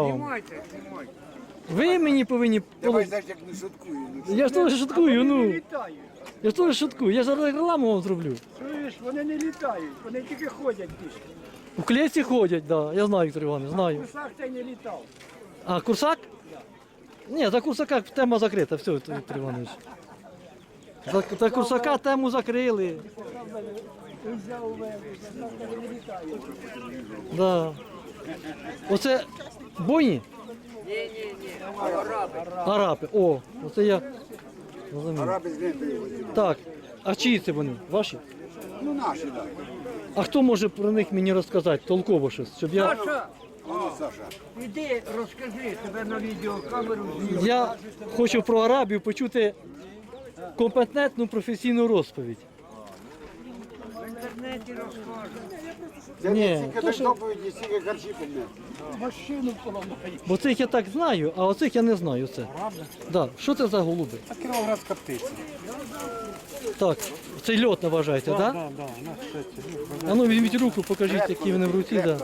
Знімайте, знімайте. Ви мені повинні. Давай, знаєш, як не шуткую. Ну, Я ж теж шуткую, ну. літають. Я ж теж шуткую. Я ж рекламу вам зроблю. Чуєш, вони не літають, вони тільки ходять пішки. У клєці ходять, да. Я знаю, Віктор Іванович, знаю. Курсах ти не літав. А курсак? Ні, за курсака тема закрита, все, Віктор Іванович. За, за курсака тему закрили. Взяв курсах не літають. Да. Оце бойні? Арапи. О, оце я. розумію. Араби з лентою. Так. А чиї це вони? Ваші? Ну, наші, так. А хто може про них мені розказати толково щось? Щоб я. Саша, Воно, Саша. іди, розкажи, тебе на відеокамеру знімуть. Я хочу про Арабів почути компетентну професійну розповідь. В інтернеті розкажуть. Це Ні, то так що- доповіді, стільки підняти. Машину поламають. Бо цих я так знаю, а оцих я не знаю. Це. Да. Що це за голуби? А кіровоградська птиця. Так, це льот не вважаєте, так? Да? Да, да. А ну візьміть руку, покажіть, які вони в руці. Да.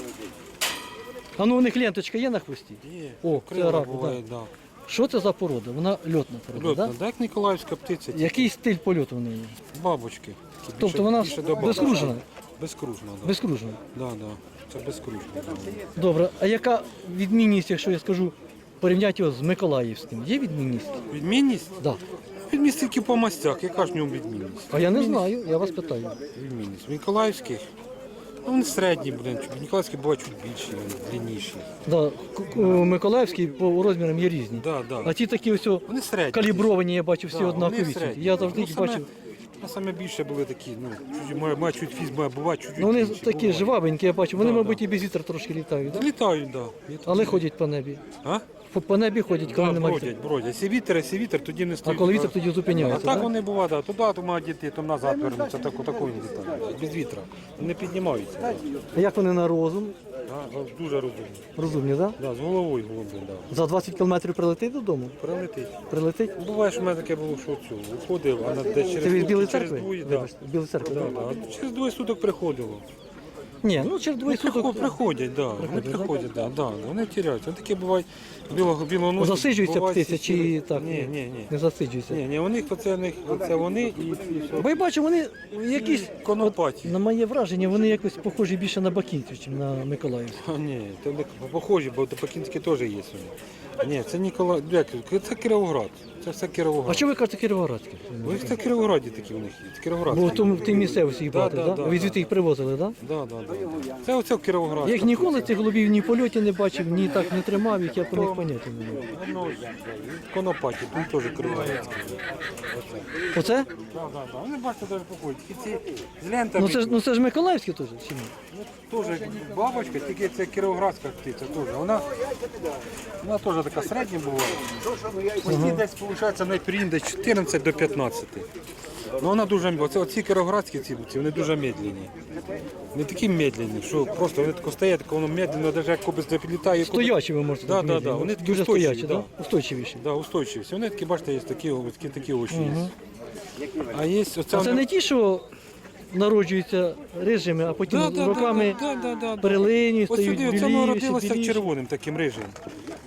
А ну у них ленточка є на хвості? Є. О, це араби, буває, да. Що це за порода? Вона льотна порода, Льотна, так? да? як Ніколаївська птиця, Який стиль польоту в неї? бабочки. Тобто більше- вона більше Безкружена, да. Безкружна. Да, да. Це безкружена. да. Добре, а яка відмінність, якщо я скажу, порівняти його з Миколаївським? Є відмінність? Відмінність? Да. Відмінність тільки по мастях. Яка ж в ньому відмінність? А я не знаю, я вас питаю. Відмінність. В Ніколаївських, ну вони середні, блин. чуть- Ніколаївські бувають чуть більші, вони длинніші. Да, к- к- Миколаївський по розмірам є різні. Да, да. А ті такі ось о Вони середні. калібровані, я бачу, всі Да, однакові. вони ці. середні. Я завжди Ну, їх саме- бачив. Ну, саме більше були такі, ну, чуть, має, має чуть фіз, має бувати чуть Ну вони інші, такі буває. жвавенькі, я бачу. Вони, Да, мабуть, да. і без вітра трошки літають, да? Літають, так. Да. але ходять по небі. А? По, по небі ходять, коли Да, немає бродять, бродять. Якщо вітер, якщо вітер, тоді не А стоїть. коли вітер, тоді А зупиняється. так да? вони бувають, да. туди то мають діти, то назад вернуться, таку, такою не літають. Без вітра. Вони піднімаються. А як вони на розум? Да. Дуже розумні. Розумні, так? Да, з головою голубин, да. За 20 кілометрів прилетить додому? Прилетить. Прилетить? Буває, що в мене таке було, що цю уходив, а на десь через, Це від Білої через церкви? двоє, да. Вибачте, Білої церкви, Да, так? да. Через двоє суток приходило. Ні, ну через двоє суток. приходять, да. Вони приходять, да, да. Вони тіряються. Вони такі бувають білого білого носу. Засиджується птиця чи так? Ні, ні, ні. Не засиджується. Ні, ні, у них оце, у них, оце вони і ці. Бо я бачу, вони якісь, Конопаті. на моє враження, вони якось похожі більше на бакінців, ніж на Миколаївську. А, ні, то вони похожі, бо Топакінські теж є сьогодні. Ні, це Нікола, це Кіровоград. Це все А Кіровоград. що ви кажете Кіровоградське? Ви це в Кіровограді такі у них є. Це Кіровоград. Бо в тому в тій місцевості їх Да, багато, да, так? да, Ви да. звідти їх привозили, так? Да, да, да. Це оце в Кіровоград. Я їх ніколи цих голубів ні в польоті не бачив, ні так не тримав їх, я по них поняття не маю. Конопаті, тут теж Кіровоградський. Оце. Так, так, так. Вони бачите, навіть походять. Тільки ці з лентами. Ну це ж ну це ж Миколаївське теж чи ні? Теж бабочка, тільки це кіровоградська птиця теж. Вона, вона теж така середня буває. Ось десь виходить десь 14 до 15. Ну вона дуже оці кіровоградські ці птиці, вони дуже медленні. Не такі медленні, що просто вони тако стоять, тако воно медленно, навіть як кобець не підлітає. Стоячі ви можете Да, так да, да, вони такі дуже устойчиві, стоячі, да. Устойчивіші. Да, устойчивість. Вони такі, бачите, є такі, такі, такі очі є. А є оця... А це не ті, що народжуються рижими, а потім Да, да, роками да, да, да, да. перелинюють, Ось стають сюди, оце біліші, воно родилося біліші. червоним таким рижим.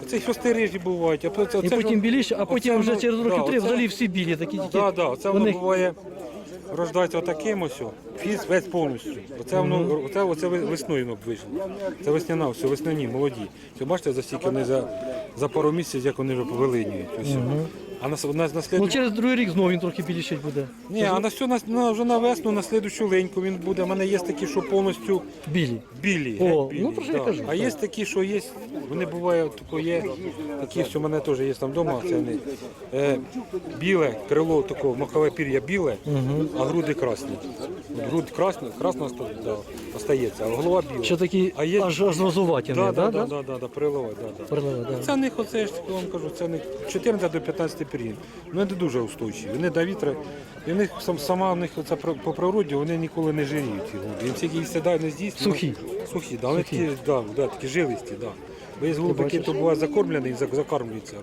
Оце хвости рижі бувають, а оце, І оце потім ж- біліші, а потім оце вже воно- через років да, три оце- взагалі всі білі, такі тільки. Да, да, оце воно вони- буває, рождається отаким ось, о, фіз весь повністю. Оце воно, оце, оце ви- весною воно вийшло. Це весняна, все, весняні, молоді. Це бачите, за стільки вони за, за пару місяців, як вони вже повилинюють. Ось. А на, на, на Ну через другий рік знову він трохи білішить буде. Ні, а на, всю, на, на, вже на весну, на слідущу леньку він буде. У мене є такі, що повністю Білі. білі. О, геть білі, ну, про що я кажу, А так. є такі, що є, вони бувають, тако є, такі, що в мене теж є там вдома, це вони, е, біле, крило такого, махове пір'я біле, а груди красні. От груд красна, красна оста- да, остається, а голова біла. Що такі А є- аж аж розуваті, Да, да, да, да, да, да, да, да, перелова, да, да. Перелива, да. Це в них оце я ж таки вам кажу, це в них 14 до 15 період. Вони не дуже устойчиві. Вони до вітру, І в них сам- сама в них оце по природі вони ніколи не жиріють. Їм всі їх сідай не здійснюють. Сухі. Сухі, да, вони такі, да, да, такі жилисті, да. Бо є голубики, то буває закормлений, зак- закармлюються.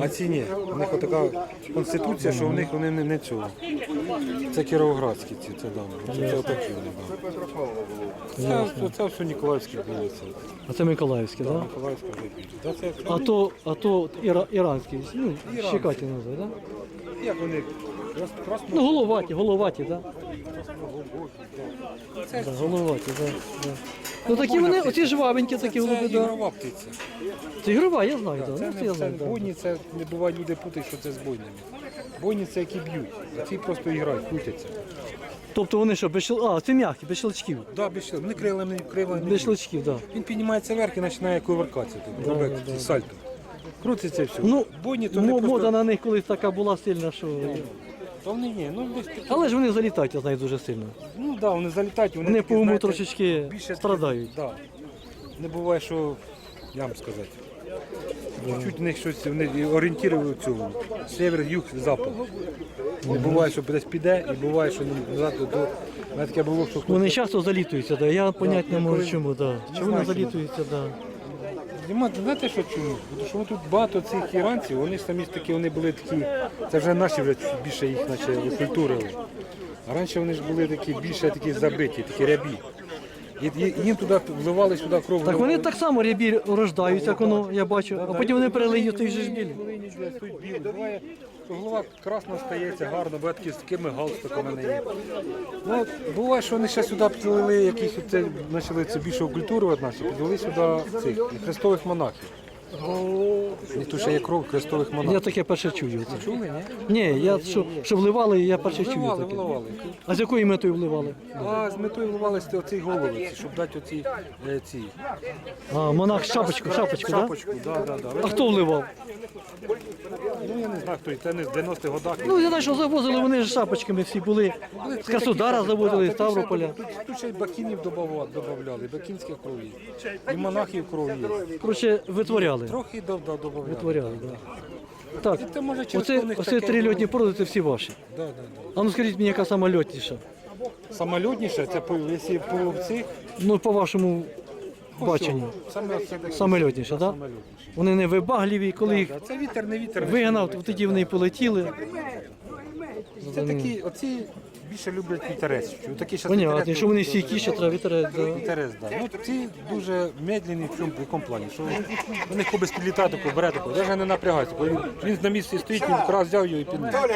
А ці ні. У них така конституція, що в них вони не, не цього. Це кіровоградські ці, це дами. Це, це отакі вони дами. Це, це, це все Ніколаївські були. Це. А це Миколаївське, так? Да? Миколаївська вже більше. Та це, А то, а то іра, іранський, ну, щекаті називають, так? Да? як вони? Крас, Ну, головаті, головаті, так? Це, Да, головаті, так. Да, да. Ну такі вони, оці жвавенькі такі це голуби, да. ігрова птиця. Це ігрова, я знаю, так. Це Ну, це не я це знаю, да. бойні, це не буває люди путають, що це з бойнями. Бойні це які б'ють, а ці просто грають, крутяться. Тобто вони що, без щел... А, це м'які, без щелчків. Да, без щел- вони крилами, крилами не Без б'ють. щелчків, так. Да. Він піднімається вверх і починає кувыркатися, тут, робити ці сальто. Крутиться все. Ну, бойні то мо- не мода просто... на них колись така була сильна, що. То вони ні, ну десь такі. Але ж вони залітають, я знаю, дуже сильно. Ну да, вони залітають, вони, Вони такі, по уму знаєте, трошечки більше страдають. Да. Не буває, що як вам сказати. Чуть в них щось вони і орієнтири цьому. Север, юг, запад. Не буває, що десь піде, і буває, що назад до. до... У мене таке було, що Вони часто залітуються, да. я поняти не можу чому, да. Чому вони залітуються, да. Нема, знаєте що чому? Тому що тут багато цих іранців, вони ж самі такі вони були такі, це вже наші вже більше їх наче окультурили. А раніше вони ж були такі більше такі забиті, такі рябі. І, і, їм туди вливали сюди кров. Так вони так само рябі рождаються, як воно, я бачу, а потім вони перелиють той же ж. Буває, що голова красна стається, гарно, бо з такими галстуками на є. Ну, буває, що вони ще сюди підвели якісь оце, почали це більше окультурувати наші, підвели сюди цих хрестових монахів. І тут ще є кров хрестових монахів. Я таке перше чую. Чули, ні? Ні, я що, що вливали, я перше чую Вливали, таке. вливали. А з якою метою вливали? А з метою вливали оці голови, ці, щоб дати оці е, ці А, монах шапочку, шапочку, так? Да? шапочку. Да, да, да. А хто вливав? Ну я не знаю, хто і це не з 90-х годах. Ну, я знаю, що завозили, вони ж шапочками всі були. З Краснодара завозили, з Ставрополя. Тут, тут ще й бакінів додавали, додавали, бакінських крові. І монахів крові. Коротше, витворяли. Трохи до- до- додавали. Витворяли, так. Так, Це може через оце, оце таке три льотні породи, це всі ваші. Да, да, да. А ну скажіть мені, яка сама льотніша? Це по, якщо по цих, Ну, по вашому баченню. саме це таке. Саме льотніше, так? Да? Вони не вибагливі, коли їх Да, Це вітер, не вітер. не вигнав, то тоді вони і полетіли. Це такі, оці більше люблять вітерець. Такі ще Понятно, якщо вони стійкіші, треба вітерець. Да. Вітерець, да. Ну, ці дуже медленні в цьому в якому плані, що вони хоби підлітати, таку, бере таку, навіть не напрягається. Бо Він, він на місці стоїть, він якраз взяв його і підняв.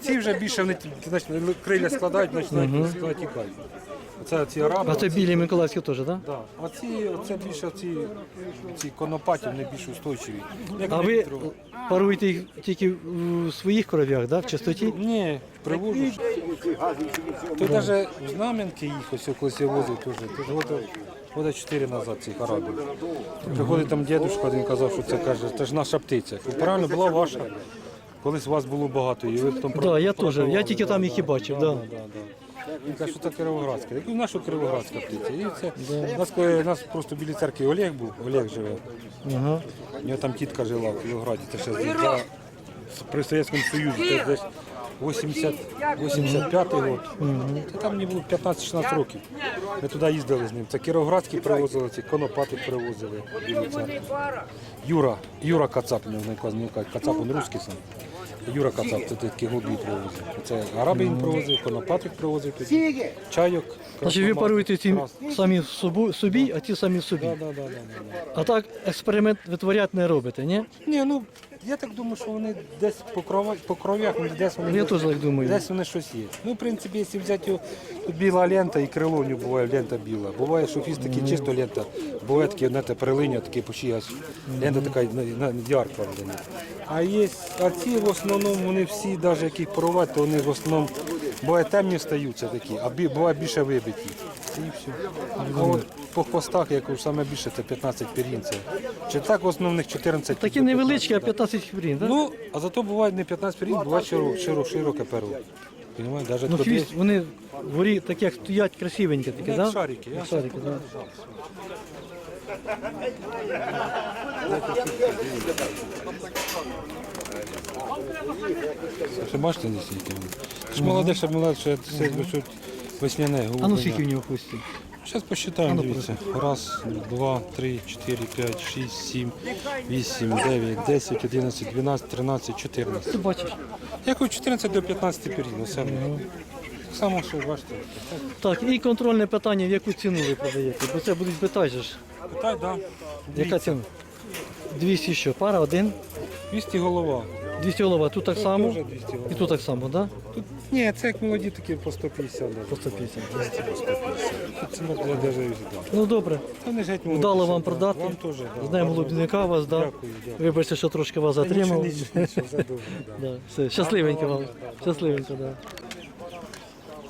Ці вже більше вони ті- значить, крилля складають, починають uh тікають. Оце ці араби. А це білі Миколаївські теж, так? Да? Да. Оці, оце більше ці, ці конопаті, вони більш устойчиві. Як А на ви вітру. паруєте їх тільки в своїх кров'ях, да? в чистоті? Ні, привожу. Тут навіть Знам'янки їх ось колись я возив теж. Тут года, года 4 назад цих арабів. Приходить там дідусь, він казав, що це каже, це ж наша птиця. Правильно, була ваша. Колись вас було багато, і ви потім Так, да, я теж. Я тільки там їх і бачив. Да. Да, да. Він каже, що це Кировоградська. Я кажу, наша Кировоградська птиця. І це, нас, коли- нас просто біля церкви Олег був, Олег живе. Ага. У нього там тітка жила в Кіровограді, це ще за, при Совєтському Союзі, це десь 80, 85 год. Це там мені було 15-16 років. Ми туди їздили з ним. Це Кіровоградські привозили, ці конопати привозили. Юра, Юра Кацап, у нього не Кацап він русський сам. Юра казав, це такі голубі привозив. Це араби він привозив, конопатик привозив тоді. Чайок. Значить, ви паруєте ті самі собу- собі, а ті самі собі. Да, да, да, да, да. А так експеримент витворяти не робите, ні? Ні, ну я так думаю, що вони десь по, крова- по кров'ях, ну, десь вони Я теж так думаю. десь вони щось є. Ну, в принципі, якщо взяти його, тут біла лента і крило у нього буває лента біла. Буває, що фіст такі чисто лента, буває такі, знаєте, перелиня, такі почти аж лента така на, на, ярка. блін. А є, а ці в основному вони всі, навіть яких порувати, то вони в основному буває темні стаються такі, а бі- буває більше вибиті. І все. А от по хвостах, як саме більше, це 15 пір'їн. Чи так в основних 14 Такі невеличкі, а 15 хвилин, так? Ну, а зато буває не 15 період, буває широке, широке, широке перо. Понимаєш, навіть Ну, хвіст, вони вгорі такі, як стоять красивенькі такі, Як так? шарики, я Як шарики, да. Ще бачите, не стільки. Ж молоде, ще молоде, ще це що весняне. А ну голубеня. скільки в нього хвості? Зараз посчитаємо, ну, дивіться. Раз, два, три, чотири, п'ять, шість, сім, вісім, дев'ять, десять, одинадцять, дванадцять, тринадцять, чотирнадцять. Ти бачиш. Я кажу 14 до 15 період, саме. Так само, що бачите. Так, і контрольне питання, в яку ціну ви продаєте? Бо це будуть питати же ж. Питай, да. Яка ціна? 200 що? Пара один? 200 голова. 200 голова, тут так само? Теж 200 голова. І тут так само, так? Тут, ні, це як молоді такі по 150 навіть. По 150. Тут ціна для державі да. Ну добре. Та не геть молоді. Вдало вам продати. Вам теж, да. З Днем вас, да? Дякую, дякую. Вибачте, що трошки вас затримав. Нічого, нічого, все добре, да. Да, все, щасливенько вам. Щасливенько, да.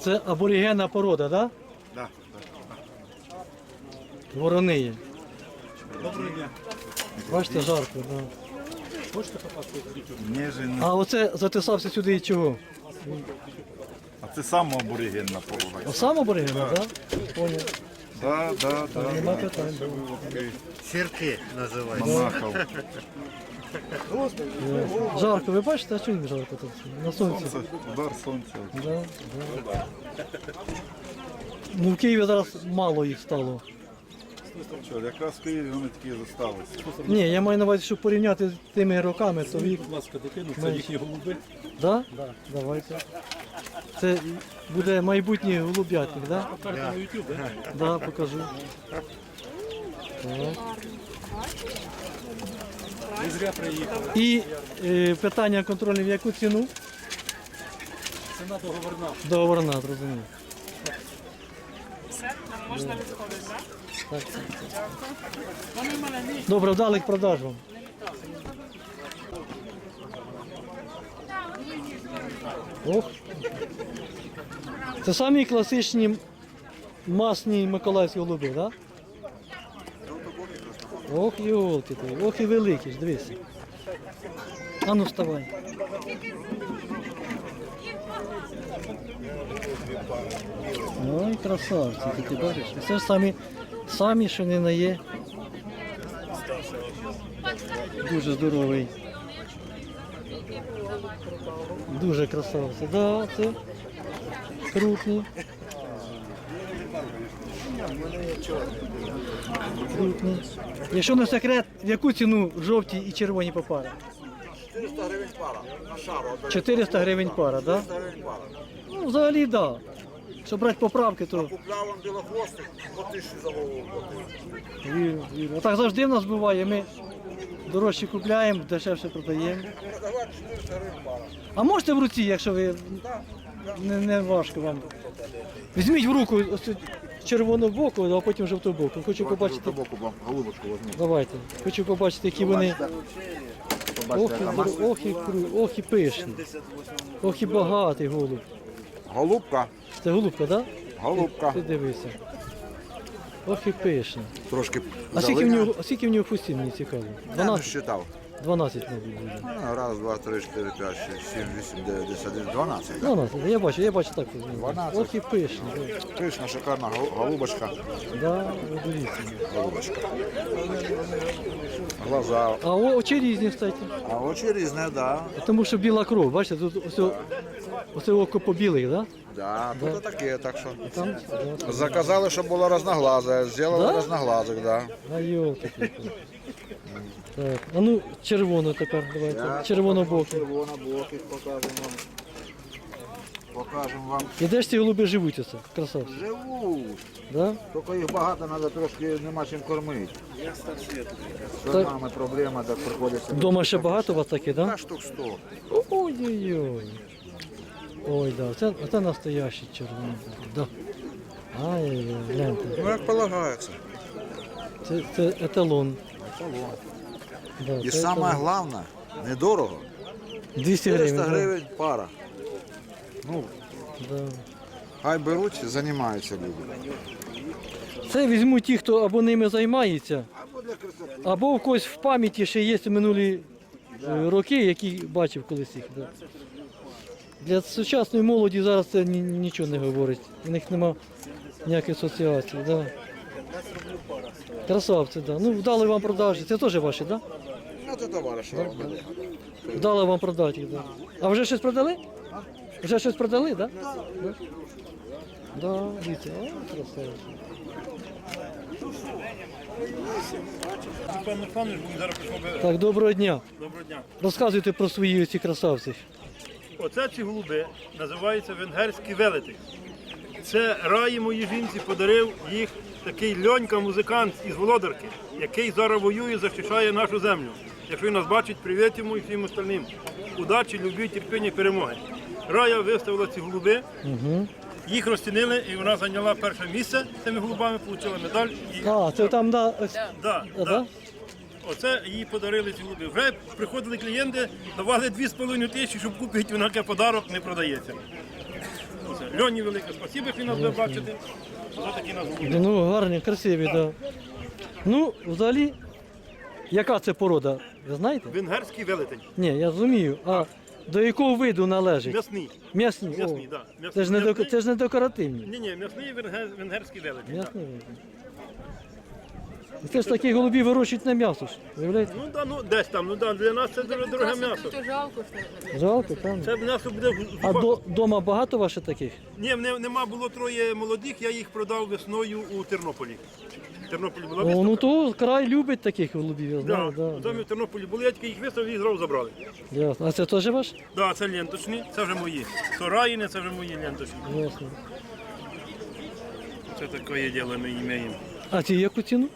Це аборигенна порода, так? Да. Ворони є. Бачите, жарко, да. Ніжин. А оце затисався сюди і чого? А це саме аборигенна порога. А сам аборигенна, так? Поняв. Да, да, да. Нема питань. Сірки називають. Монахов. Жарко, ви бачите, а чого їм жарко тут? На сонці. Це удар сонця. Да, да. Ну в Києві зараз мало їх стало. Що, якраз в Києві вони такі зосталися. Ні, я маю на увазі, щоб порівняти з тими роками, то їх. Будь ласка, дитину, це Менше. їхні голуби. Да? Давайте. Це буде майбутній голуб'ятник, да? Карта на YouTube, да? Да, покажу. Так. Не зря приїхали. І е, питання контрольне в яку ціну? Ціна договорна. Договорна, зрозумів. Можна відходити, так? Так, так, так. Добре, вдалих продаж вам. Ох. Це самі класичні масні миколаївські голуби, так? Да? Ох, йолки ти, ох і великі ж, дивися. А ну вставай. Ой, красавці, ти, бачиш? Це ж самі, самі, що не на є. Дуже здоровий. Дуже красавці. Да, це крупні. Крупні. Якщо не секрет, в яку ціну жовті і червоні попари? 400 гривень пара 400 гривень пара, так? Да? Ну, взагалі, так. Да. Якщо брати поправки, то Купляв вам білохвостик, по тисячі за голову. вірю, вірю. Так завжди в нас буває. Ми дорожче купляємо, дешевше продаємо. Продавати 400 гривень пара. А можете в руці, якщо ви не, не важко вам. Візьміть в руку ось цю червону боку, а потім жовту боку. Хочу побачити. боку вам голубочку возьму. Давайте. Хочу побачити, які вони. Ох і, здоро- ох і, кру- ох і пишні. Ох і багатий голуб. Голубка, Це голубка, так? голубка. Ти дивися. Ох і пишний. Трошки А скільки в нього, а скільки в нього фустів, мені цікаво? Я не 12, считав. 12 мабуть буде. Ну, Раз, два, три, чотири, п'ять, шість, сім, вісім, дев'ять, десять, одинадцять, дванадцять. 12, я бачу, я бачу так. 12. Ох і пишний. Пишна, шикарна гол- голубочка. Да, ви дивіться. Голубочка. Глаза. А о- очі різні, кстати. А очі різні, да. Тому що біла кров, бачите, тут ось, о- ось око побілих, да? Да, тут таке, так що. Там, да. Заказали, щоб було разноглазе, зробили Да? разноглазик, да. А йолки. Так, а ну червону тепер давайте. Червонобоку. Червонобоких покажемо вам. Покажемо вам. І де ж ці голуби живуть оце? Красавці. Живуть. Да? Тільки їх багато, треба трошки нема чим кормити. З Так. нами проблема, так приходиться. Вдома ще багато у вас таких, да? На штук 100. Ой-ой-ой. Ой, да, це, це настоящий червоний. Да. Ай-яй-яй, гляньте. Ну як полагається. Це, це еталон. Да, І це саме еталон. головне, недорого. 200 400 гривень. да. гривень пара. Ну, Да. хай беруть, займаються люди. Це візьмуть ті, хто або ними займається, або в когось в пам'яті ще є минулі е, роки, які бачив колись їх. Да. Для сучасної молоді зараз це ні- нічого не говорить. У них нема ніякої асоціації. Да. Красавці, да. Ну, вдали вам продажі. Це теж ваші, так? Да? Ну, це товариш. Вдали вам продати їх, да. А вже щось продали? Вже щось продали, так? Да? Да, дивіться, о, красавці. Так, доброго дня. Доброго дня. Розказуйте про свої ці красавці. Оце ці голуби називаються венгерські велети. Це раї моїй жінці подарив їх такий льонька музикант із Володарки, який зараз воює захищає нашу землю. Якщо він нас бачить, привіт йому і всім остальним. Удачі, любві, терпіння, перемоги. Рая виставила ці голуби, їх розцінили, і вона зайняла перше місце цими голубами, отримала медаль. І... А, це там да, ось- Да, а, да. Оце їй подарили ці голуби. Вже приходили клієнти, давали 2,5 тисячі, щоб купити, вона подарок не продається. Оце. Льоні велике спасибо, що нас ви бачите. За такі нас голуби. Ну, гарні, красиві, так. Да. Ну, взагалі, яка це порода? Ви знаєте? Венгерський велетень. Ні, я розумію. А до якого виду належить? М'ясний. М'ясні. М'ясний, О, да. М'ясний. Це ж не, дек- це ж не декоративні. Ні, ні, м'ясний венгер... венгерський велетень. так. М'ясні. Це ж такі голубі вирощують на м'ясо ж. Уявляєте? Ну да, ну десь там, ну да, для нас це дуже дороге м'ясо. То жалко, що Жалко, там. Це м'ясо буде в А зубах. до, дома багато ваших таких? Ні, не, нема було троє молодих, я їх продав весною у Тернополі. В Тернополі була О, виставка. ну то край любить таких голубів, я Да, знаю. Да, в домі в Тернополі були, я тільки їх виставив і зразу забрали. Ясно. А це теж ваш? Да, це ленточні, це вже мої. То раїни, це вже мої ленточні. Ясно. Це таке діло ми маємо. А ці яку ціну?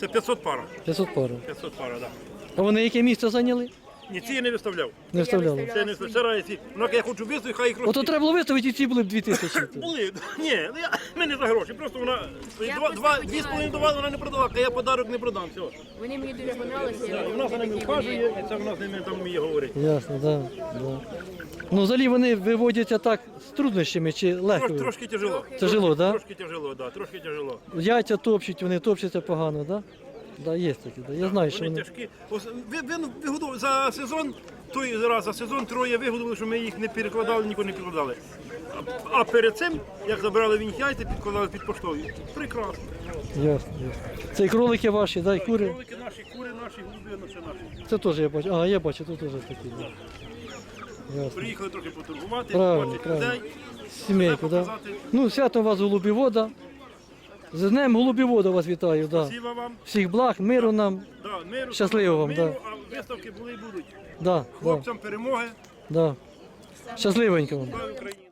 Це 500 пар. 500 пар. 500 пара, да. А вони яке місце зайняли? Ні, ці я не виставляв. Не вставляли. Це не виставляв. Ці. Ну, як я хочу виставити, хай їх Ото треба було виставити і ці були б 2000. Були. Ні, ну, я, ми не за гроші. Просто вона Я два, просто два, дві з половиною давала, вона не продала, а я подарок не продам. Все. вони мені дуже понравилися. Вона за ними вхажує, і це вона з ними там вміє говорити. Ясно, да, да. Ну, взагалі вони виводяться так з труднощами чи легко? Трош, трошки тяжело. Тяжело, да? Трошки тяжело, да, трошки тяжело. Яйця топчуть, вони топчаться погано, да? Да, є такі, да. Я знаю, що Вони вони. тяжкі. Ось, ви, ви, вигодували за сезон, той раз за сезон троє вигодували, що ми їх не перекладали, ніколи не підкладали. А, а перед цим, як забрали в них яйця, підкладали під поштові. Прекрасно. Ясно, ясно. Це і кролики ваші, да, і кури. Кролики наші, кури наші, голуби, ну все наші. Це теж я бачу. А, я бачу, тут теж такі. Да. Ясно. Приїхали трохи потурбувати, Правильно, побачити правильно. людей. Сімейку, да? показати. Ну, свято у вас голубівода. З днем голубівода вас вітаю, да. Спасибо вам. Всіх благ, миру нам. Да, миру, Щасливо вам, миру, да. а виставки були і будуть. Да, да, Хлопцям перемоги. да. Щасливенько вам. Слава Україні!